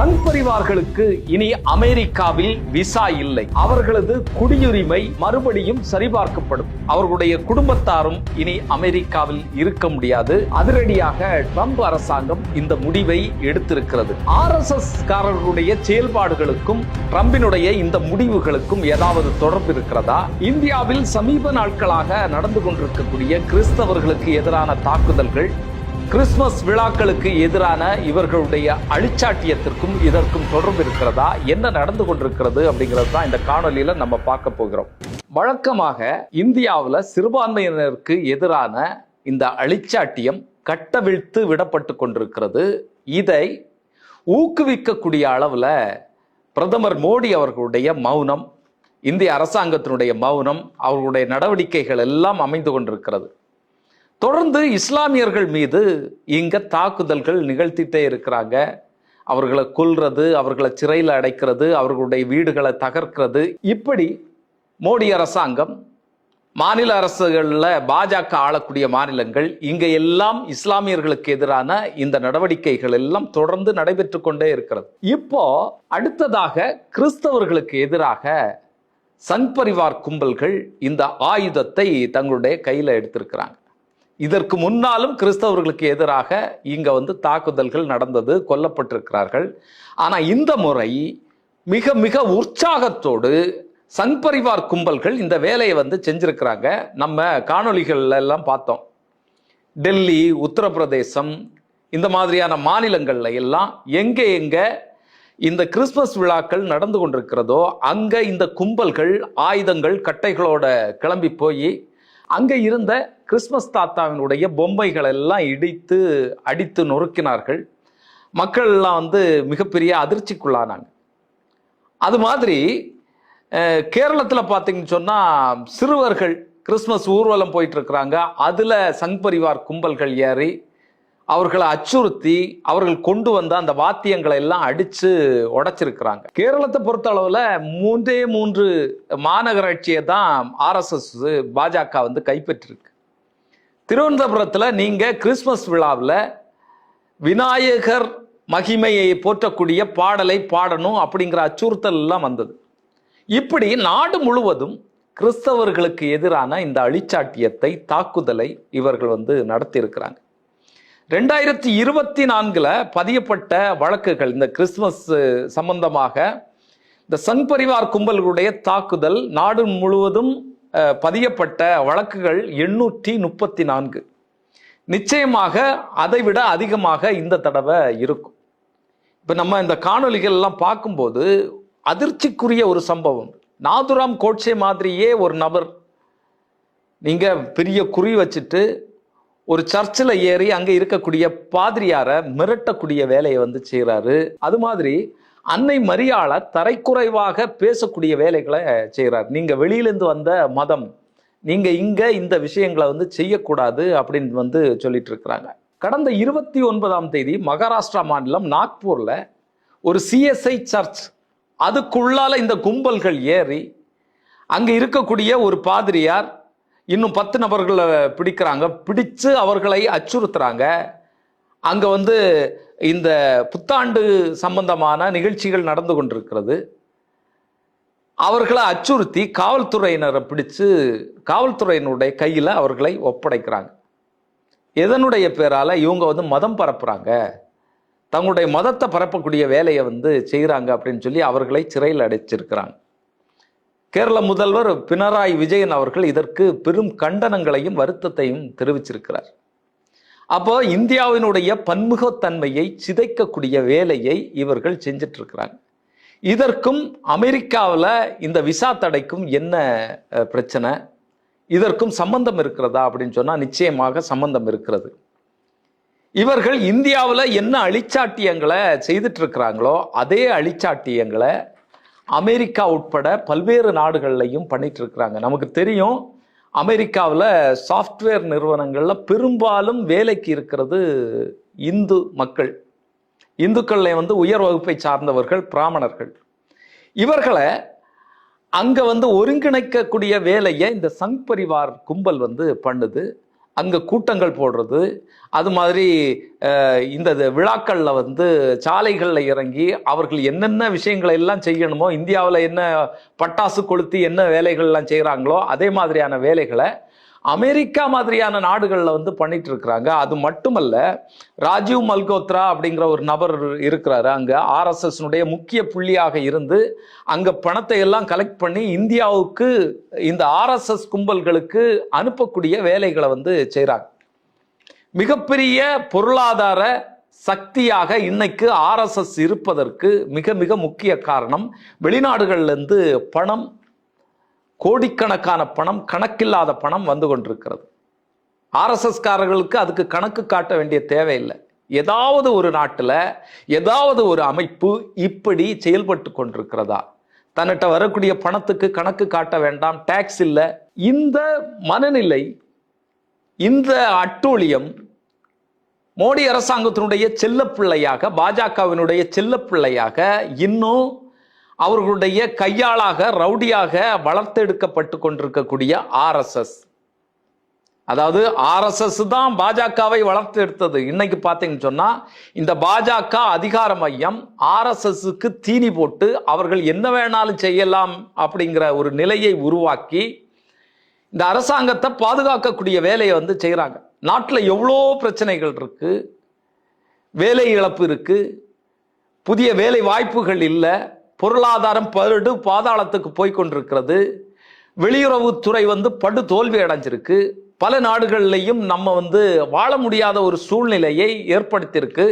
சங் பரிவார்களுக்கு இனி அமெரிக்காவில் விசா இல்லை. அவர்களது குடியுரிமை மறுபடியும் சரிபார்க்கப்படும். அவர்களுடைய குடும்பத்தாரும் இனி அமெரிக்காவில் இருக்க முடியாது. அதிரடியாக ட்ரம்ப் அரசாங்கம் இந்த முடிவை எடுத்திருக்கிறது. ஆர் எஸ் எஸ் காரர்களுடைய செயல்பாடுகளுக்கும் ட்ரம்பினுடைய இந்த முடிவுகளுக்கும் ஏதாவது தொடர்பு இருக்கிறதா? இந்தியாவில் சமீப நாட்களாக நடந்து கொண்டிருக்கக்கூடிய கிறிஸ்தவர்களுக்கு எதிரான தாக்குதல்கள் கிறிஸ்மஸ் விழாக்களுக்கு எதிரான இவர்களுடைய அழிச்சாட்டியத்திற்கும் இதற்கும் தொடர்பு இருக்கிறதா? என்ன நடந்து கொண்டிருக்கிறது அப்படிங்கிறது தான் இந்த காணொலியில நம்ம பார்க்க போகிறோம். வழக்கமாக இந்தியாவில் சிறுபான்மையினருக்கு எதிரான இந்த அழிச்சாட்டியம் கட்டவிழ்த்து விடப்பட்டு கொண்டிருக்கிறது. இதை ஊக்குவிக்கக்கூடிய அளவில் பிரதமர் மோடி அவர்களுடைய மௌனம் இந்திய அரசாங்கத்தினுடைய மௌனம் அவர்களுடைய நடவடிக்கைகள் எல்லாம் அமைந்து கொண்டிருக்கிறது. தொடர்ந்து இஸ்லாமியர்கள் மீது இங்கே தாக்குதல்கள் நிகழ்த்திட்டே இருக்கிறாங்க. அவர்களை கொல்றது அவர்களை சிறையில் அடைக்கிறது அவர்களுடைய வீடுகளை தகர்க்கிறது. இப்படி மோடி அரசாங்கம் மாநில அரசுகளில் பாஜக ஆளக்கூடிய மாநிலங்கள் இங்கே எல்லாம் இஸ்லாமியர்களுக்கு எதிரான இந்த நடவடிக்கைகள் எல்லாம் தொடர்ந்து நடைபெற்று கொண்டே இருக்கிறது. இப்போ அடுத்ததாக கிறிஸ்தவர்களுக்கு எதிராக சங் பரிவார் கும்பல்கள் இந்த ஆயுதத்தை தங்களுடைய கையில் எடுத்திருக்கிறாங்க. இதற்கு முன்னாலும் கிறிஸ்தவர்களுக்கு எதிராக இங்கே வந்து தாக்குதல்கள் நடந்தது கொல்லப்பட்டிருக்கிறார்கள். ஆனால் இந்த முறை மிக மிக உற்சாகத்தோடு சங் பரிவார் கும்பல்கள் இந்த வேலையை வந்து செஞ்சுருக்கிறாங்க. நம்ம காணொலிகள் எல்லாம் பார்த்தோம். டெல்லி உத்தரப்பிரதேசம் இந்த மாதிரியான மாநிலங்களில் எல்லாம் எங்கே எங்கே இந்த கிறிஸ்மஸ் விழாக்கள் நடந்து கொண்டிருக்கிறதோ அங்கே இந்த கும்பல்கள் ஆயுதங்கள் கட்டைகளோட கிளம்பி போய் அங்கே இருந்த கிறிஸ்மஸ் தாத்தாவினுடைய பொம்மைகள் எல்லாம் இடித்து அடித்து நொறுக்கினார்கள். மக்கள் எல்லாம் வந்து மிகப்பெரிய அதிர்ச்சிக்குள்ளானாங்க. அது மாதிரி கேரளத்தில் பார்த்தீங்கன்னு சொன்னால் சிறுவர்கள் கிறிஸ்மஸ் ஊர்வலம் போயிட்டு இருக்கிறாங்க அதுல சங் பரிவார் கும்பல்கள் ஏறி அவர்களை அச்சுறுத்தி அவர்கள் கொண்டு வந்த அந்த வாத்தியங்களை எல்லாம் அடித்து உடைச்சிருக்கிறாங்க. கேரளத்தை பொறுத்த அளவில் மூன்றே மூன்று மாநகராட்சியை தான் ஆர்எஸ்எஸ் பாஜக வந்து கைப்பற்றிருக்கு. திருவனந்தபுரத்தில் நீங்கள் கிறிஸ்மஸ் விழாவில் விநாயகர் மகிமையை போற்றக்கூடிய பாடலை பாடணும் அப்படிங்கிற அச்சுறுத்தல் எல்லாம் வந்தது. இப்படி நாடு முழுவதும் கிறிஸ்தவர்களுக்கு எதிரான இந்த அழிச்சாட்டியத்தை தாக்குதலை இவர்கள் வந்து நடத்தியிருக்கிறாங்க. ரெண்டாயிரத்தி இருபத்தி நான்கில் பதியப்பட்ட வழக்குகள் இந்த கிறிஸ்மஸ் சம்பந்தமாக இந்த சங் பரிவார் கும்பல்களுடைய தாக்குதல் நாடு முழுவதும் பதியப்பட்ட வழக்குகள் எண்ணூற்றி முப்பத்தி நான்கு. நிச்சயமாக அதை விட அதிகமாக இந்த தடவை இருக்கும். இப்போ நம்ம இந்த காணொளிகள் எல்லாம் பார்க்கும்போது அதிர்ச்சிக்குரிய ஒரு சம்பவம். நாதுராம் கோட்சே மாதிரியே ஒரு நபர் நீங்கள் பெரிய குறி வச்சுட்டு ஒரு சர்ச்சில் ஏறி அங்கே இருக்கக்கூடிய பாதிரியாரை மிரட்டக்கூடிய வேலையை வந்து செய்கிறாரு அது மாதிரி அன்னை மரியாள தரைக்குறைவாக பேசக்கூடிய வேலைகளை செய்கிறார். நீங்கள் வெளியிலேருந்து வந்த மதம் நீங்கள் இங்கே இந்த விஷயங்களை வந்து செய்யக்கூடாது அப்படின்னு வந்து சொல்லிட்டு இருக்கிறாங்க. கடந்த இருபத்தி ஒன்பதாம் தேதி மகாராஷ்டிரா மாநிலம் நாக்பூரில் ஒரு சிஎஸ்ஐ சர்ச் அதுக்குள்ளால இந்த கும்பல்கள் ஏறி அங்கே இருக்கக்கூடிய ஒரு பாதிரியார் இன்னும் பத்து நபர்களை பிடிக்கிறாங்க. பிடிச்சு அவர்களை அச்சுறுத்துறாங்க. அங்கே வந்து இந்த புத்தாண்டு சம்பந்தமான நிகழ்ச்சிகள் நடந்து கொண்டிருக்கிறது. அவர்களை அச்சுறுத்தி காவல்துறையினரை பிடிச்சு காவல்துறையினுடைய கையில் அவர்களை ஒப்படைக்கிறாங்க. எதனுடைய பேரால் இவங்க வந்து மதம் பரப்புறாங்க. தங்களுடைய மதத்தை பரப்பக்கூடிய வேலையை வந்து செய்கிறாங்க அப்படின்னு சொல்லி அவர்களை சிறையில் அடைச்சிருக்கிறாங்க. கேரள முதல்வர் பினராயி விஜயன் அவர்கள் இதற்கு பெரும் கண்டனங்களையும் வருத்தத்தையும் தெரிவிச்சிருக்கிறார். அப்போ இந்தியாவினுடைய பன்முகத்தன்மையை சிதைக்கக்கூடிய வேலையை இவர்கள் செஞ்சிட்டு இருக்கிறாங்க இதற்கும் அமெரிக்காவில் இந்த விசா தடைக்கும் என்ன பிரச்சனை? இதற்கும் சம்பந்தம் இருக்கிறதா அப்படின்னு சொன்னால் நிச்சயமாக சம்பந்தம் இருக்கிறது. இவர்கள் இந்தியாவில் என்ன அழிச்சாட்டியங்களை செய்துட்டு இருக்கிறாங்களோ அதே அழிச்சாட்டியங்களை அமெரிக்கா உட்பட பல்வேறு நாடுகள்லையும் பண்ணிட்டு இருக்கிறாங்க நமக்கு தெரியும் அமெரிக்காவில் சாஃப்ட்வேர் நிறுவனங்களில் பெரும்பாலும் வேலைக்கு இருக்கிறது இந்து மக்கள். இந்துக்களில் வந்து உயர் வகுப்பை சார்ந்தவர்கள் பிராமணர்கள். இவர்களை அங்கே வந்து ஒருங்கிணைக்கக்கூடிய வேலையை இந்த சங் பரிவார் கும்பல் வந்து பண்ணுது. அங்கே கூட்டங்கள் போடுறது. அது மாதிரி இந்த இது விழாக்களில் வந்து சாலைகளில் இறங்கி அவர்கள் என்னென்ன விஷயங்களை எல்லாம் செய்யணுமோ இந்தியாவில் என்ன பட்டாசு கொளுத்தி என்ன வேலைகள்லாம் செய்கிறாங்களோ அதே மாதிரியான வேலைகளை அமெரிக்கா மாதிரியான நாடுகளில் வந்து பண்ணிட்டு இருக்கிறாங்க அது மட்டுமல்ல ராஜீவ் மல்கோத்ரா அப்படிங்கிற ஒரு நபர் இருக்கிறாரு. அங்கே ஆர்எஸ்எஸ்னுடைய முக்கிய புள்ளியாக இருந்து அங்கே பணத்தை எல்லாம் கலெக்ட் பண்ணி இந்தியாவுக்கு இந்த ஆர்எஸ்எஸ் கும்பல்களுக்கு அனுப்பக்கூடிய வேலைகளை வந்து செய்கிறாங்க மிகப்பெரிய பொருளாதார சக்தியாக இன்னைக்கு ஆர்எஸ்எஸ் இருப்பதற்கு மிக மிக முக்கிய காரணம் வெளிநாடுகள்லேருந்து பணம் கோடிக்கணக்கான பணம் கணக்கில்லாத பணம் வந்து கொண்டிருக்கிறது. ஆர்எஸ்எஸ்காரர்களுக்கு அதுக்கு கணக்கு காட்ட வேண்டிய தேவையில்லை. ஏதாவது ஒரு நாட்டில் ஏதாவது ஒரு அமைப்பு இப்படி செயல்பட்டு கொண்டிருக்கிறதா? தன்னிட்ட வரக்கூடிய பணத்துக்கு கணக்கு காட்ட வேண்டாம் டேக்ஸ் இல்லை. இந்த மனநிலை இந்த அட்டூழியம் மோடி அரசாங்கத்தினுடைய செல்லப்பிள்ளையாக பாஜகவினுடைய செல்லப்பிள்ளையாக இன்னும் அவர்களுடைய கையாளாக ரவுடியாக வளர்த்தெடுக்கப்பட்டு கொண்டிருக்கக்கூடிய ஆர்எஸ்எஸ் அதாவது ஆர்எஸ்எஸ் தான் பாஜகவை வளர்த்து எடுத்தது இன்னைக்கு பார்த்தீங்கன்னு சொன்னால் இந்த பாஜக அதிகார மையம் ஆர்எஸ்எஸ்க்கு தீனி போட்டு அவர்கள் என்ன வேணாலும் செய்யலாம் அப்படிங்கிற ஒரு நிலையை உருவாக்கி இந்த அரசாங்கத்தை பாதுகாக்கக்கூடிய வேலையை வந்து செய்கிறாங்க நாட்டில் எவ்வளோ பிரச்சனைகள் இருக்குது வேலை இழப்பு இருக்குது புதிய வேலை வாய்ப்புகள் இல்லை பொருளாதாரம் படு பாதாளத்துக்கு போய்கொண்டிருக்கிறது வெளியுறவுத்துறை வந்து படு தோல்வி அடைஞ்சிருக்கு. பல நாடுகள்லையும் நம்ம வந்து வாழ முடியாத ஒரு சூழ்நிலையை ஏற்படுத்தியிருக்கு.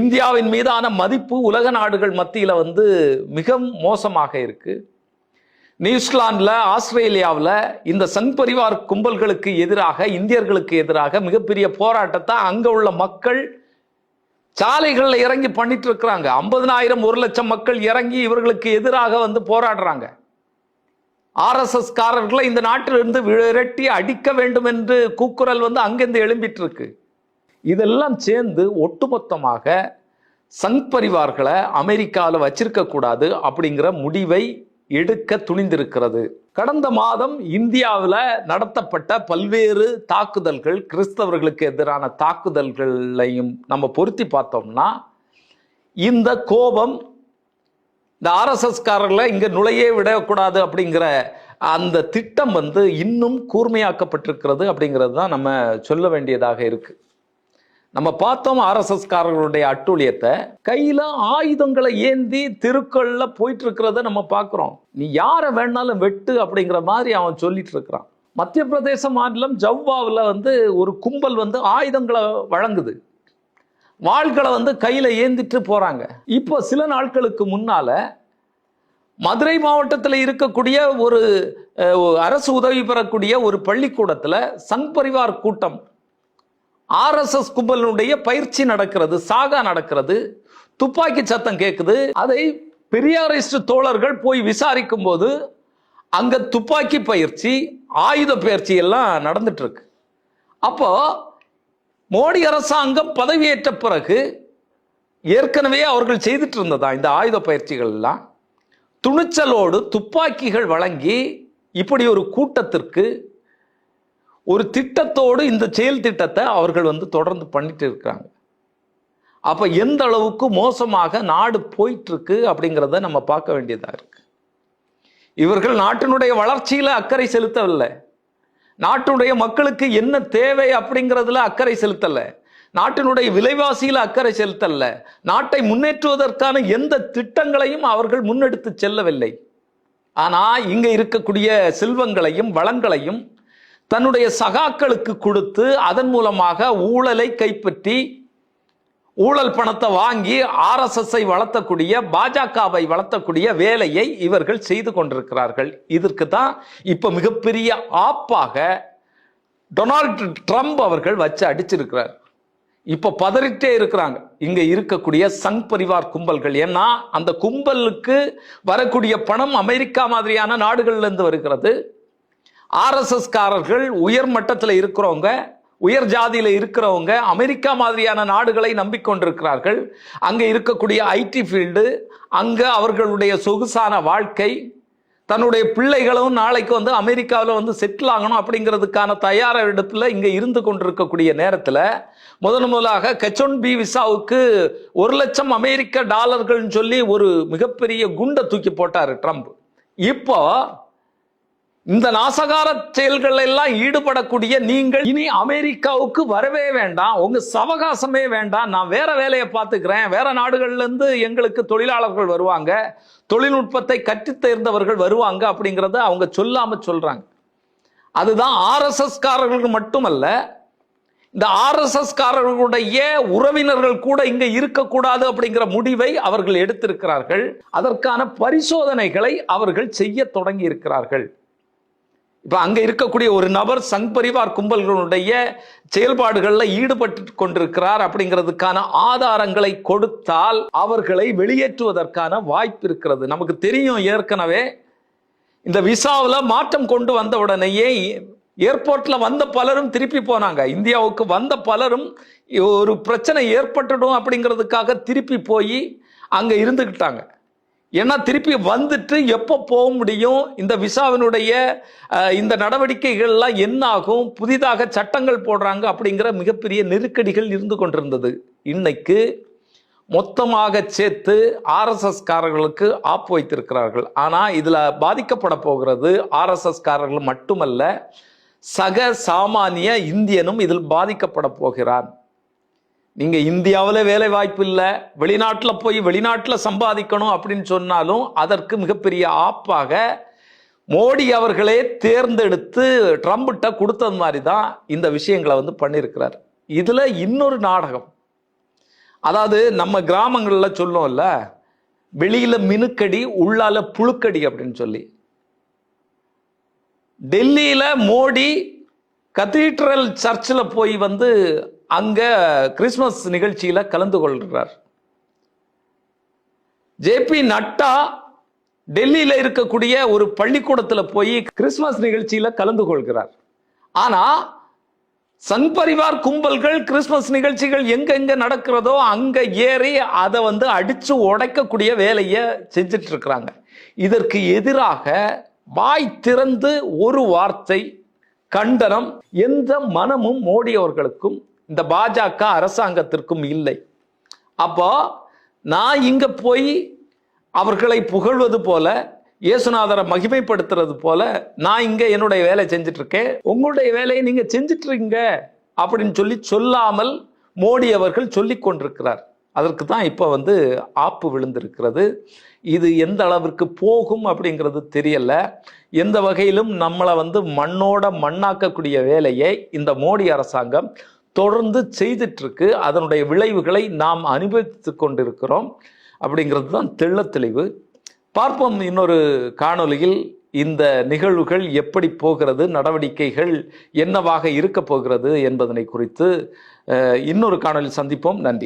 இந்தியாவின் மீதான மதிப்பு உலக நாடுகள் மத்தியில் வந்து மிக மோசமாக இருக்கு. நியூசிலாந்தில் ஆஸ்திரேலியாவில் இந்த சங் பரிவார் கும்பல்களுக்கு எதிராக இந்தியர்களுக்கு எதிராக மிகப்பெரிய போராட்டத்தை அங்கே உள்ள மக்கள் சாலைகளில் இறங்கி பண்ணிட்டு இருக்கிறாங்க ஐம்பதனாயிரம் ஒரு லட்சம் மக்கள் இறங்கி இவர்களுக்கு எதிராக வந்து போராடுறாங்க. ஆர்எஸ்எஸ் காரர்களை இந்த நாட்டிலிருந்து விரட்டி அடிக்க வேண்டும் என்று கூக்குரல் வந்து அங்கிருந்து எழும்பிட்டு இருக்கு இதெல்லாம் சேர்ந்து ஒட்டுமொத்தமாக சங் பரிவார்களை அமெரிக்காவில் வச்சிருக்க கூடாது அப்படிங்கிற முடிவை எடுக்க துணிந்திருக்கிறது. கடந்த மாதம் இந்தியாவில் நடத்தப்பட்ட பல்வேறு தாக்குதல்கள் கிறிஸ்தவர்களுக்கு எதிரான தாக்குதல்களையும் நம்ம பொருத்தி பார்த்தோம்னா இந்த கோபம் இந்த ஆர்எஸ்எஸ் இங்கே நுழையே விடக்கூடாது அப்படிங்கிற அந்த திட்டம் வந்து இன்னும் கூர்மையாக்கப்பட்டிருக்கிறது அப்படிங்கிறது தான் நம்ம சொல்ல வேண்டியதாக இருக்குது நம்ம பார்த்தோம் ஆர்எஸ்எஸ் காரர்களுடைய அட்டூழியத்தை. கையில் ஆயுதங்களை ஏந்தி திருக்கல்ல போயிட்டு இருக்கிறத நம்ம பார்க்குறோம். நீ யாரை வேணாலும் வெட்டு அப்படிங்கிற மாதிரி அவன் சொல்லிட்டு இருக்கிறான் மத்திய பிரதேச மாநிலம் ஜவ்வாவில் வந்து ஒரு கும்பல் வந்து ஆயுதங்களை வழங்குது. வாள்களை வந்து கையில் ஏந்திட்டு போகிறாங்க இப்போ சில நாட்களுக்கு முன்னால மதுரை மாவட்டத்தில் இருக்கக்கூடிய ஒரு அரசு உதவி பெறக்கூடிய ஒரு பள்ளிக்கூடத்தில் சங் பரிவார் கூட்டம் ஆர்எஸ்எஸ் கும்பலினுடைய பயிற்சி நடக்கிறது சாகா நடக்கிறது துப்பாக்கி சத்தம் கேட்குது அதை பெரியாரிஸ்ட் தோழர்கள் போய் விசாரிக்கும் போது அங்க துப்பாக்கி பயிற்சி ஆயுத பயிற்சி எல்லாம் நடந்துட்டு இருக்கு அப்போ மோடி அரசாங்கம் பதவியேற்ற பிறகு ஏற்கனவே அவர்கள் செய்துட்டு இருந்ததா இந்த ஆயுத பயிற்சிகள் எல்லாம்? துணிச்சலோடு துப்பாக்கிகள் வழங்கி இப்படி ஒரு கூட்டத்திற்கு ஒரு திட்டத்தோடு இந்த செயல் திட்டத்தை அவர்கள் வந்து தொடர்ந்து பண்ணிட்டு இருக்கிறாங்க அப்ப எந்த அளவுக்கு மோசமாக நாடு போயிட்டு இருக்கு அப்படிங்கிறத நம்ம பார்க்க வேண்டியதா இருக்கு. இவர்கள் நாட்டினுடைய வளர்ச்சியில அக்கறை செலுத்தவில்லை. நாட்டினுடைய மக்களுக்கு என்ன தேவை அப்படிங்கிறதுல அக்கறை செலுத்தலை. நாட்டினுடைய விலைவாசியில் அக்கறை செலுத்தல்ல நாட்டை முன்னேற்றுவதற்கான எந்த திட்டங்களையும் அவர்கள் முன்னெடுத்து செல்லவில்லை. ஆனால் இங்கே இருக்கக்கூடிய செல்வங்களையும் வளங்களையும் தன்னுடைய சகாக்களுக்கு கொடுத்து அதன் மூலமாக ஊழலை கைப்பற்றி ஊழல் பணத்தை வாங்கி ஆர்எஸ்எஸ்ஐ வளர்த்தக்கூடிய பாஜகவை வளர்த்தக்கூடிய வேலையை இவர்கள் செய்து கொண்டிருக்கிறார்கள். இதற்கு தான் இப்போ மிகப்பெரிய ஆப்பாக டொனால்டு ட்ரம்ப் அவர்கள் வச்சு அடிச்சிருக்கிறார். இப்போ பதறிட்டே இருக்கிறாங்க. இங்கே இருக்கக்கூடிய சங் பரிவார் கும்பல்கள். ஏன்னா அந்த கும்பலுக்கு வரக்கூடிய பணம் அமெரிக்கா மாதிரியான நாடுகள்லேருந்து வருகிறது. ஆர்எஸ்எஸ்காரர்கள் உயர் மட்டத்தில் இருக்கிறவங்க உயர் ஜாதியில் இருக்கிறவங்க அமெரிக்கா மாதிரியான நாடுகளை நம்பிக்கொண்டிருக்கிறார்கள். அங்கே இருக்கக்கூடிய ஐடி ஃபீல்டு அங்கே அவர்களுடைய சொகுசான வாழ்க்கை தன்னுடைய பிள்ளைகளும் நாளைக்கு வந்து அமெரிக்காவில் வந்து செட்டில் ஆகணும் அப்படிங்கிறதுக்கான தயாரிடத்தில் இங்கே இருந்து கொண்டிருக்கக்கூடிய நேரத்தில் முதன் முதலாக கச்சோன் பி விசாவுக்கு ஒரு லட்சம் அமெரிக்க டாலர்கள்னு சொல்லி ஒரு மிகப்பெரிய குண்டை தூக்கி போட்டார் ட்ரம்ப். இப்போ இந்த நாசகார செயல்கள் எல்லாம் ஈடுபடக்கூடிய நீங்கள் இனி அமெரிக்காவுக்கு வரவே வேண்டாம். உங்க சவகாசமே வேண்டாம். நான் வேற வேலையை பார்த்துக்கிறேன். வேற நாடுகள்ல இருந்து எங்களுக்கு தொழிலாளர்கள் வருவாங்க. தொழில்நுட்பத்தை கற்றுத் தேர்ந்தவர்கள் வருவாங்க அப்படிங்கறத அவங்க சொல்லாம சொல்றாங்க. அதுதான் ஆர்எஸ்எஸ்காரர்களுக்கு மட்டுமல்ல இந்த ஆர்எஸ்எஸ்காரர்களுடைய உறவினர்கள் கூட இங்க இருக்கக்கூடாது அப்படிங்கிற முடிவை அவர்கள் எடுத்திருக்கிறார்கள். அதற்கான பரிசோதனைகளை அவர்கள் செய்ய தொடங்கி இருக்கிறார்கள் இப்போ அங்கே இருக்கக்கூடிய ஒரு நபர் சங் பரிவார் கும்பல்களுடைய செயல்பாடுகளில் ஈடுபட்டு கொண்டிருக்கிறார் அப்படிங்கிறதுக்கான ஆதாரங்களை கொடுத்தால் அவர்களை வெளியேற்றுவதற்கான வாய்ப்பு இருக்கிறது. நமக்கு தெரியும் ஏற்கனவே இந்த விசாவில் மாற்றம் கொண்டு வந்த உடனேயே ஏர்போர்ட்டில் வந்த பலரும் திருப்பி போனாங்க. இந்தியாவுக்கு வந்த பலரும் ஒரு பிரச்சனை ஏற்பட்டுடும் அப்படிங்கிறதுக்காக திருப்பி போய் அங்கே இருந்துக்கிட்டாங்க ஏன்னா திருப்பி வந்துட்டு எப்போ போக முடியும்? இந்த விசாவினுடைய இந்த நடவடிக்கைகள்லாம் என்ன ஆகும் புதிதாக சட்டங்கள் போடுறாங்க அப்படிங்கிற மிகப்பெரிய நெருக்கடிகள் இருந்து கொண்டிருந்தது. இன்னைக்கு மொத்தமாக சேர்த்து ஆர்எஸ்எஸ்காரர்களுக்கு ஆப்பு வைத்திருக்கிறார்கள். ஆனால் இதில் பாதிக்கப்பட போகிறது ஆர்எஸ்எஸ்காரர்கள் மட்டுமல்ல சக சாமானிய இந்தியனும் இதில் பாதிக்கப்பட போகிறான். நீங்க இந்தியாவில் வேலை வாய்ப்பு இல்லை வெளிநாட்டில் போய் வெளிநாட்டில் சம்பாதிக்கணும் அப்படின்னு சொன்னாலும் அதற்கு மிகப்பெரிய ஆப்பாக மோடி அவர்களே தேர்ந்தெடுத்து ட்ரம்ப்கிட்ட கொடுத்தது மாதிரி தான் இந்த விஷயங்களை வந்து பண்ணியிருக்கிறார். இதில் இன்னொரு நாடகம். அதாவது நம்ம கிராமங்களில் சொல்லுவோம்ல வெளியில் மினுக்கடி உள்ளால புழுக்கடி அப்படின்னு சொல்லி. டெல்லியில் மோடி கத்தீட்ரல் சர்ச்சில் போய் வந்து அங்கே கிறிஸ்மஸ் நிகழ்ச்சியில் கலந்து கொள்கிறார் ஜேபி நட்டா டெல்லியில் இருக்கக்கூடிய ஒரு பள்ளிக்கூடத்தில் போய் கிறிஸ்மஸ் நிகழ்ச்சியில் கலந்து கொள்கிறார். ஆனால் சங் பரிவார் கும்பல்கள் கிறிஸ்மஸ் நிகழ்ச்சிகள் எங்கெங்க நடக்கிறதோ அங்க ஏறி அதை வந்து அடிச்சு உடைக்கக்கூடிய வேலையை செஞ்சிட்டு இருக்கிறாங்க. இதற்கு எதிராக வாய் திறந்து ஒரு வார்த்தை கண்டனம் எந்த மனமும் மோடி அவர்களுக்கும் இந்த பாஜக அரசாங்கத்திற்கும் இல்லை. அப்போ நான் இங்க போய் அவர்களை புகழ்வது போல இயேசுநாதரை மகிமைப்படுத்துறது போல நான் இங்க என்னுடைய வேலை செஞ்சுட்டு இருக்கேன் உங்களுடைய வேலையை நீங்க செஞ்சுட்டு இருக்கீங்க அப்படின்னு சொல்லி சொல்லாமல் மோடி அவர்கள் சொல்லி கொண்டிருக்கிறார். அதற்கு தான் இப்போ வந்து ஆப்பு விழுந்திருக்கிறது. இது எந்த அளவிற்கு போகும் அப்படிங்கிறது தெரியல. எந்த வகையிலும் நம்மளை வந்து மண்ணோட மண்ணாக்கக்கூடிய வேலையை இந்த மோடி அரசாங்கம் தொடர்ந்து செய்துட்ருக்கு அதனுடைய விளைவுகளை நாம் அனுபவித்து கொண்டிருக்கிறோம். அப்படிங்கிறது தான் தெள்ள தெளிவு. பார்ப்போம் இன்னொரு காணொளியில் இந்த நிகழ்வுகள் எப்படி போகிறது நடவடிக்கைகள் என்னவாக இருக்க போகிறது என்பதனை குறித்து இன்னொரு காணொலி சந்திப்போம். நன்றி.